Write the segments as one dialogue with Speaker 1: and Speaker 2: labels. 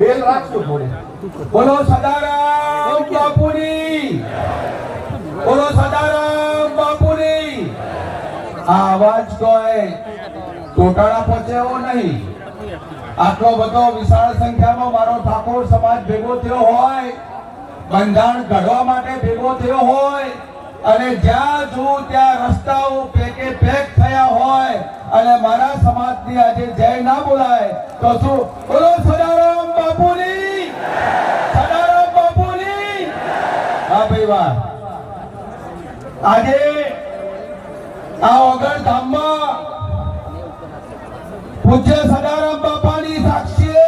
Speaker 1: બેલ રાખજો બોલો સદારામ બાપુની. બોલો સદારામ બાપુની. આ અવાજ કોઈ ટોટાળા પહોંચે એવો નહીં. આટલો બધો વિશાળ સંખ્યામાં મારો ઠાકોર સમાજ ભેગો થયો હોય, બંધારણ ઘડવા માટે ભેગો થયો હોય, અને જ્યાં જુઓ ત્યાં રસ્તાઓ પેકે પેક થયા હોય, અને મારા સમાજની આજે જય ના બોલાય, તો શું? બોલો સદારામ બાપુની સદારામ બાપુની હા ભાઈ વાહ આજે આ ઓગણ ધામમાં પૂજ્ય સદારામ બાપાની સાક્ષીએ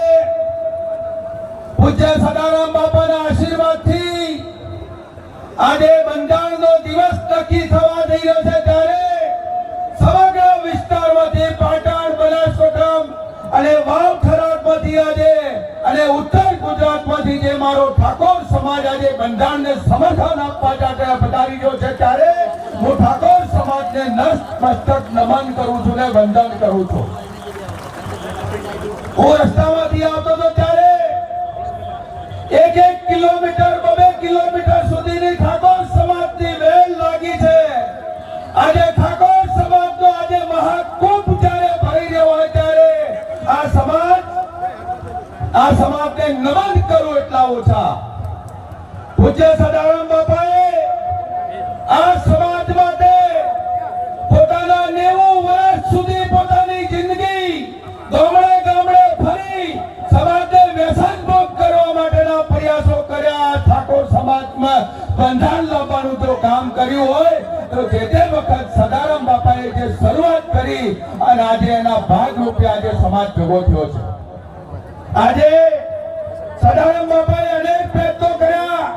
Speaker 1: પૂજ્ય સદારામ બાપાના આશીર્વાદથી આજે બંધારણનો દિવસ નક્કી થવા જઈ રહ્યો છે ત્યારે સમગ્ર વિસ્તારમાંથી પાટણ, બનાસકાંઠા અને વાવ ખરાબમાંથી આજે અને ઉત્તર ગુજરાતમાંથી જે મારો ઠાકોર સમાજ આજે બંધારણને સમર્થન આપવા માટે પધારી રહ્યો છે, ત્યારે હું ઠાકોર સમાજને ને મસ્તક નમન કરું છું ને વંદન કરું છું. હું રસ્તામાંથી આવતો હતો ત્યારે એક એક આ સમાજને નમન કરો એટલા ઓછા. પૂજ્ય સદારામ બાપાએ આ સમાજ માટે પોતાના નેવું વર્ષ સુધી પોતાની જિંદગી ગામડે ગામડે ફરી સમાજને વ્યસન ભોગ કરવા માટેના પ્રયાસો કર્યા. ઠાકોર સમાજમાં બંધારણ લાવવાનું જો કામ કર્યું હોય, તો જે તે વખત સદારામ બાપાએ જે શરૂઆત કરી અને આજે એના ભાગરૂપે આજે સમાજ ભેગો થયો છે. આજે સદારામ બાપાએ અનેક પ્રયત્નો કર્યા.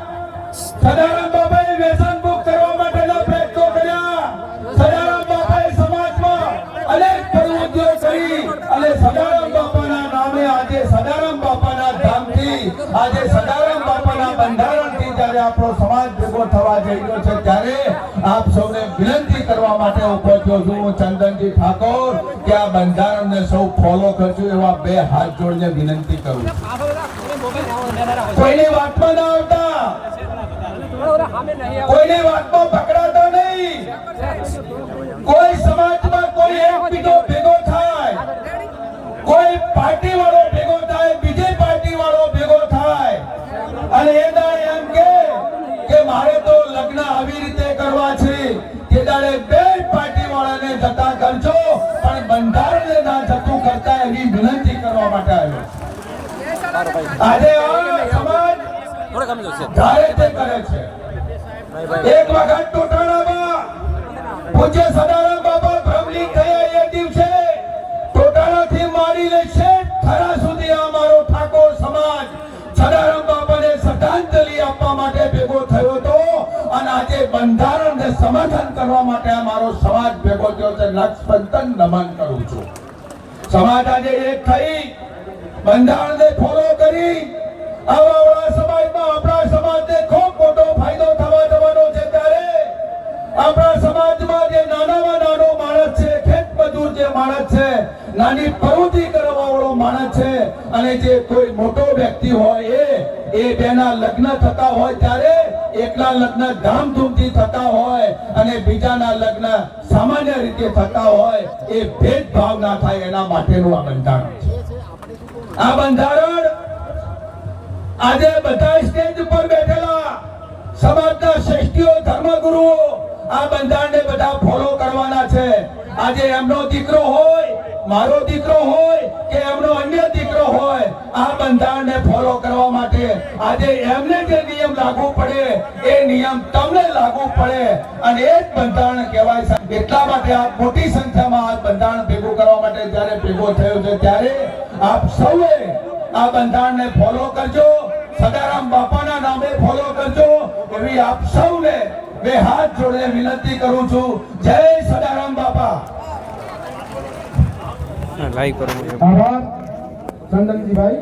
Speaker 1: સદારામ બાપાએ વ્યસન મુક્ત કરવા માટેના પ્રયત્નો કર્યા. સદારામ બાપાએ સમાજમાં અનેક પ્રવૃત્તિઓ કરી અને સદારામ બાપાના નામે આજે સદારામ બાપાના ધામથી, આજે સદારામ બાપાના બંધારણથી જ્યારે આપણો સમાજ ભેગો થવા જઈ રહ્યો છે, ત્યારે આપ સૌને વિનંતી કરવા માટે ઊભો થયો છું હું ચંદનજી ઠાકોર કે આ બંધારણને સૌ ફોલો કરજો એવા બે હાથ જોડીને વિનંતી કરું કોઈની વાતમાં ના આવતા? કોઈની વાતમાં પકડાતા નહીં? કોઈ સમાજમાં કોઈ એક બીજો ભેગો થાય? કોઈ પાર્ટી વાળો લગ્ન આવી રીતે કરવા છે, કે દાડે બે પાર્ટી વાળાને જતા કરજો, પણ બંધારણને ના જતું કરતા એવી વિનંતી કરવા માટે આવ્યો. આજે સમાજ ધારે તે કરે છે. એક વખત ટોટાણામાં પૂજ્ય સદારામ બાબા ભ્રમલી થયા એ દિવસે ટોટાણાથી માંડીને શેઠ થરા સુધી અમારો ઠાકોર સમાજ સદારામ બાબાને શ્રદ્ધાંજલિ આપવા માટે ભેગો થયો હતો. અને આજે બંધારણને સમર્થન કરવા માટે મારો સમાજ ભેગો થયો છે લક્ષપંતન નમન કરું છું. સમાજ આજે એક થઈ, બંધારણને ફોલો કરી, આવા સમાજમાં આપણા સમાજને ખૂબ મોટો ફાયદો થવા જવાનો છે ત્યારે આપણા સમાજમાં જે નાનામાં નાનો માણસ છે, ખેત મજૂર જે માણસ છે, નાની પ્રવૃત્તિ કરવા વાળો માણસ છે, અને જે કોઈ મોટો વ્યક્તિ હોય એ એ બેના લગ્ન થતા હોય ત્યારે એકલા લગ્ન ધામધૂમથી થતા હોય અને બીજાના લગ્ન સામાન્ય રીતે થતા હોય એ ભેદભાવ ના થાય એના માટેનું આ બંધારણ છે. આ બંધારણ આજે બધા સ્ટેજ ઉપર બેઠેલા સમાજના શ્રેષ્ઠીઓ, ધર્મગુરુઓ આ બંધારણને બધા ફોલો કરવાના છે. આજે એમનો દીકરો હોય, મારો દીકરો હોય આ બંધારણને ફોલો કરવા માટે આજે એમને જે નિયમ લાગુ પડે એ નિયમ તમને લાગુ પડે. અને એ જ બંધારણ કહેવાય એટલા માટે આ મોટી સંખ્યામાં આ બંધારણ ભેગું કરવા માટે જ્યારે ભેગો થયો છે ત્યારે આપ સૌએ આ બંધારણને ફોલો કરજો. સદારામ બાપાના નામે ફોલો કરજો. એવી આપ સૌને બે હાથ જોડે વિનંતી કરું છું. જય સદારામ બાપા.
Speaker 2: લાઈક કરો.
Speaker 1: આભાર. চন্দনজি ভাই।